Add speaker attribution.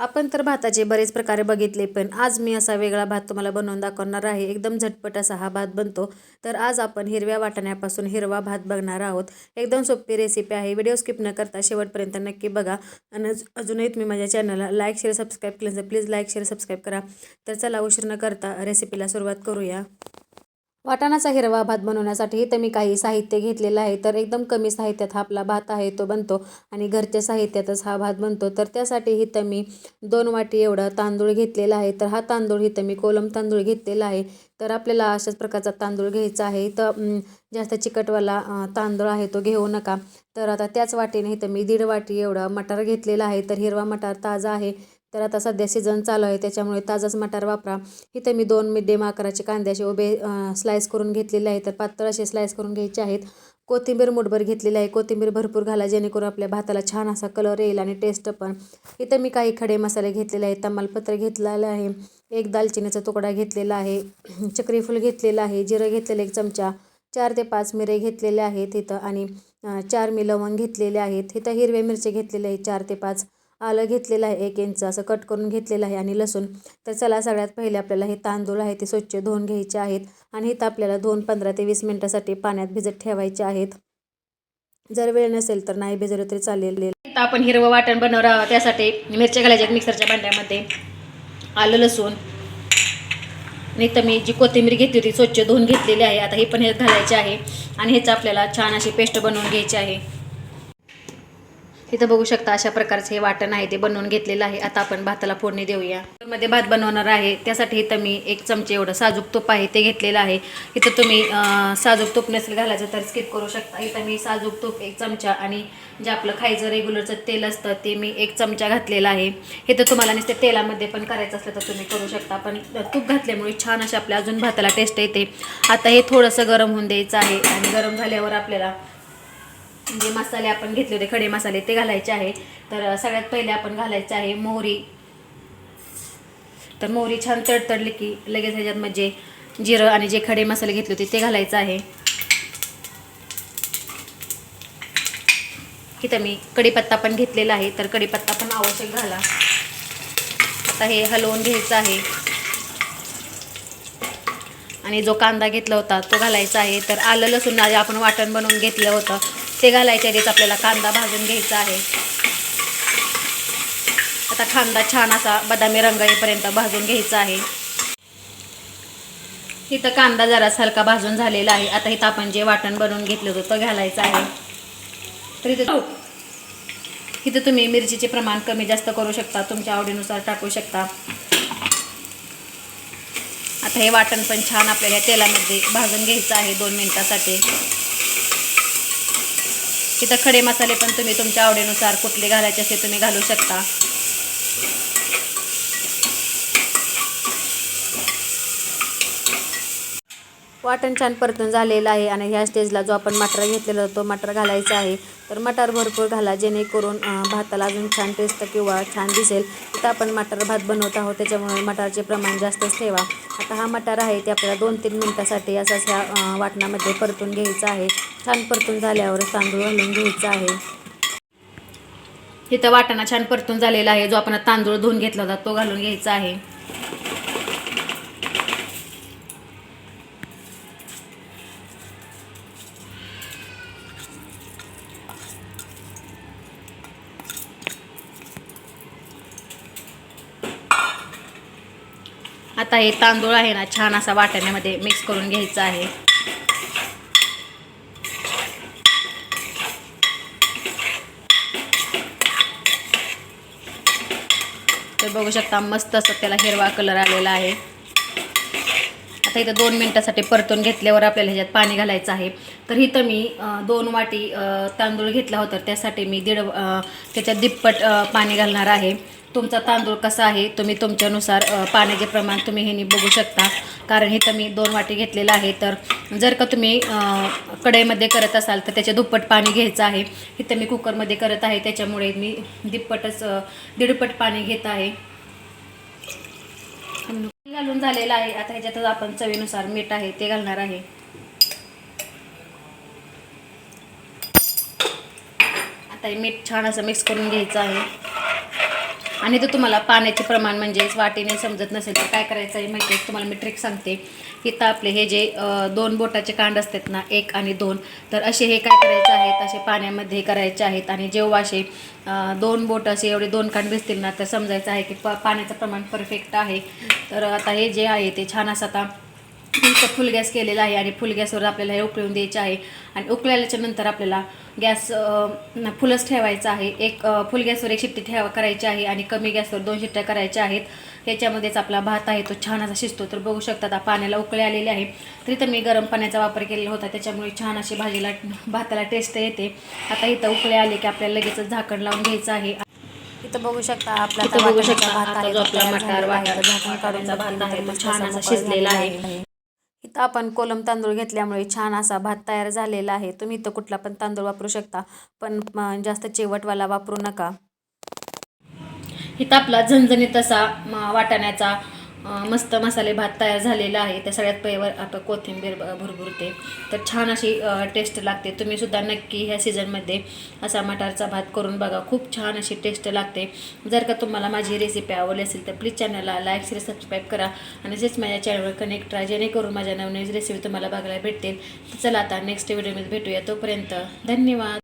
Speaker 1: आपण तर भाताचे बरेच प्रकारे बघितले पण आज मी असा वेगळा भात तुम्हाला बनवून दाखवणार आहे. एकदम झटपट असा हा भात बनतो. तर आज आपण हिरव्या वाटाण्यापासून हिरवा भात बघणार आहोत. एकदम सोपी रेसिपी आहे. व्हिडिओ स्किप न करता शेवटपर्यंत नक्की बघा. आणि अजूनही तुम्ही माझ्या चॅनलला लाईक शेअर सबस्क्राईब केलं तर प्लीज लाईक शेअर सबस्क्राईब करा. तर चला उशीर न करता रेसिपीला सुरुवात करूया. वाटाणाचा हिरवा भात बनवण्यासाठी इथं मी काही साहित्य घेतलेलं आहे. तर एकदम कमी साहित्यात हा आपला भात आहे तो बनतो आणि घरच्या साहित्यातच हा भात बनतो. तर त्यासाठी इथं मी दोन वाटी एवढा तांदूळ घेतलेला आहे. तर हा तांदूळ इथं मी कोलम तांदूळ घेतलेला आहे. तर आपल्याला अशाच प्रकारचा तांदूळ घ्यायचा आहे. इथं जास्त चिकटवाला तांदूळ आहे तो घेऊ नका. तर आता त्याच वाटीने इथं मी दीड वाटी एवढा मटार घेतलेला आहे. तर हिरवा मटार ताजा आहे. तर आता सध्या सीझन चालू आहे त्याच्यामुळे ताजाच मटार वापरा. इथे मी दोन मिडियम आकाराचे कांद्याचे उभे स्लाईस करून घेतलेले आहे तर पातळ असे स्लाईस करून घ्यायचे आहेत. कोथिंबीर मुठभर घेतलेली आहे. कोथिंबीर भरपूर घाला जेणेकरून आपल्या भाताला छान असा कलर येईल आणि टेस्ट पण. इथं मी काही खडे मसाले घेतलेले आहेत. तमालपत्र घेतलेलं आहे. एक दालचिनीचा तुकडा घेतलेला आहे. चक्रीफूल घेतलेलं आहे. जिरं घेतलेलं एक चमचा. चार ते पाच मिरे घेतलेले आहेत इथं. आणि चार मी लवंग घेतलेले आहेत. इथं हिरवे मिरचे घेतलेले आहेत. चार ते पाच आलं घेतलेलं आहे एक इंच असं कट करून घेतलेलं आहे आणि लसूण. तर चला सगळ्यात पहिले आपल्याला हे तांदूळ आहे ते स्वच्छ धुवून घ्यायचे आहेत आणि इथं आपल्याला दोन पंधरा ते वीस मिनटासाठी पाण्यात भिजत ठेवायचे आहेत. जर वेळ नसेल तर नाही भिजवलं तरी चालेल. इथं आपण हिरवं वाटण बनवणार आहोत त्यासाठी मिरच्या घालायच्या मिक्सरच्या भांड्यामध्ये. आलं लसूण. आणि इथं मी जी कोथिंबीर घेतली होती स्वच्छ धुवून घेतलेली आहे. आता हे पण हे घालायचे आहे आणि ह्याचं आपल्याला छान अशी पेस्ट बनवून घ्यायची आहे. इथं बघू शकता अशा प्रकारचे हे वाटण आहे ते बनवून घेतलेलं आहे. आता आपण भाताला फोडणी देऊया. मध्ये भात बनवणार आहे. त्यासाठी इथं मी एक चमचे एवढं साजूक तूप आहे ते घेतलेलं आहे. इथं तुम्ही साजूक तूप नसेल घालायचं तर स्किप करू शकता. इथं मी साजूक तूप एक चमचा आणि जे आपलं खायचं रेग्युलरचं तेल असतं ते मी एक चमचा घातलेला आहे. इथं तुम्हाला नुसते तेलामध्ये पण करायचं असलं तर तुम्ही करू शकता. पण तूप घातल्यामुळे छान असे आपल्या अजून भाताला टेस्ट येते. आता हे थोडंसं गरम होऊन द्यायचं आहे आणि गरम झाल्यावर आपल्याला जे मसाले आपण घेतले होते खडे मसाले ते घालायचे आहे. तर सगळ्यात पहिले आपण घालायचं आहे मोहरी. तर मोहरी छान तडतडली की लगेच ह्याच्यात म्हणजे जिरं आणि जे खडे मसाले घेतले होते ते घालायचं आहे. इथं मी कढीपत्ता पण घेतलेला आहे तर कढीपत्ता पण आवश्यक घाला आता हे हलवून घ्यायचं आहे. आणि जो कांदा घेतला होता तो घालायचा आहे. तर आलं लसूण आपण वाटण बनवून घेतलं होतं. ते घालायच्या आधीच आपल्याला कांदा भाजून घ्यायचा आहे. आता कांदा छान असा बदामी रंग येईपर्यंत भाजून घ्यायचा आहे. इथं कांदा जरा हलका भाजून झालेला आहे. आता इथं आपण जे वाटण बनवून घेतलं होतं तो घालायचं आहे. तर इथं इथं तुम्ही मिरचीचे प्रमाण कमी जास्त करू शकता. तुमच्या आवडीनुसार टाकू शकता. आता हे वाटण पण छान आपल्याला तेलामध्ये भाजून घ्यायचं आहे दोन मिनिटासाठी. इथं खडे मसाले पण तुम्ही तुमच्या आवडीनुसार कुठले घालायचे असे तुम्ही घालू शकता. वाटण छान परतून झालेलं आहे आणि ह्या स्टेजला जो आपण मटर घेतलेला तो मटर घालायचा आहे. तर मटर भरपूर घाला जेणेकरून भाताला अजून छान टेस्ट किंवा छान दिसेल. तिथं आपण मटर भात बनवत आहोत त्याच्यामुळे मटारचे प्रमाण जास्तच ठेवा. आता हा मटार आहे ते आपल्याला दोन तीन मिनटासाठी असाच ह्या वाटणामध्ये परतून घ्यायचा आहे. छान परतून झाल्यावर तांदूळ घालून घ्यायचा आहे. इथं वाटाणा छान परतून झालेला आहे जो आपण तांदूळ धुवून घेतला होता तो घालून घ्यायचा आहे. आता हे तांदूळ आहे ना छान असा वाटाण्यामध्ये मिक्स करून घ्यायचा आहे. तर बघू शकता मस्त असं त्याला हिरवा कलर आलेला आहे. आता इथं दोन मिनटासाठी परतून घेतल्यावर आपल्याला ह्याच्यात पाणी घालायचं आहे. तर इथं मी दोन वाटी तांदूळ घेतला होता. त्यासाठी मी दीड त्याच्यात दिप्पट पाणी घालणार आहे. तुमचा तांदूळ कसा आहे तुम्ही तुमच्यानुसार पाण्याचे प्रमाण तुम्ही हे बघू शकता. कारण इथं मी दोन वाटी घेतलेलं आहे तर जर का तुम्ही कढईमध्ये करत असाल तर त्याच्या दुप्पट पाणी घ्यायचं आहे. इथं मी कुकरमध्ये करत आहे त्याच्यामुळे मी दिप्पटच दीडपट पाणी घेत आहे. घालून झालेलं आहे. आता ह्याच्यातच आपण चवीनुसार मीठ आहे ते घालणार आहे. आता हे मीठ छान असं मिक्स करून घ्यायचं आहे. आणि तर तुम्हाला पाण्याचे प्रमाण म्हणजेच वाटीने समजत नसेल तर काय करायचं आहे माहिती आहे? तुम्हाला मी ट्रिक सांगते. इथं आपले हे जे दोन बोटाचे कांड असतात ना एक आणि दोन तर असे हे काय करायचे आहेत? असे पाण्यामध्ये करायचे आहेत आणि जेव्हा असे दोन बोट असे एवढे दोन कांड दिसतील ना तर समजायचं आहे की प पाण्याचं प्रमाण परफेक्ट आहे. तर आता हे जे आहे ते छान असं आता इथं फुल गॅस केलेला आहे आणि फुल गॅसवर आपल्याला हे उकळून द्यायचे आहे. आणि उकळल्याच्या नंतर आपल्याला गॅस फुलच ठेवायचा आहे. एक फुल गॅसवर एक शिट्टी ठेवा करायची आहे आणि कमी गॅसवर दोन शिट्ट्या करायच्या आहेत. ह्याच्यामध्येच आपला भात आहे तो छान असा शिजतो. तर बघू शकता आता पाण्याला उकळे आलेले आहे. तरी तर मी गरम पाण्याचा वापर केलेला होता. त्याच्यामुळे छान अशी भाजीला भाताला टेस्ट येते. आता इथं उकळे आले की आपल्याला लगेचच झाकण लावून घ्यायचं आहे. इथं बघू शकता आपला
Speaker 2: बघू शकता आपला मटार. वाटार-
Speaker 1: झाकण काढून
Speaker 2: भात आहे, तो छान
Speaker 1: असा
Speaker 2: शिजलेला आहे.
Speaker 1: इथं आपण कोलम तांदूळ घेतल्यामुळे छान असा भात तयार झालेला आहे. तुम्ही इथं कुठला पण तांदूळ वापरू शकता पण जास्त चिवटवाला वापरू नका.
Speaker 2: इथं आपला झणझणीत असा वाटाण्याचा मस्त मसाले भात तयार झालेला आहे. त्या सगळ्यात पहिवर आपण कोथिंबीर भरभुरते. तर छान अशी टेस्ट लागते. तुम्ही सुद्धा नक्की ह्या सीझनमध्ये असा मटारचा भात करून बघा. खूप छान अशी टेस्ट लागते. जर का तुम्हाला माझी रेसिपी आवडली असेल तर प्लीज चॅनलला लाईक शेअर सबस्क्राईब करा. आणि जेच माझ्या चॅनलवर कनेक्ट राहा. जेणेकरून माझ्या नवनवीन रेसिपी तुम्हाला बघायला भेटतील. तर चला आता नेक्स्ट व्हिडिओमध्ये भेटूया. तोपर्यंत धन्यवाद.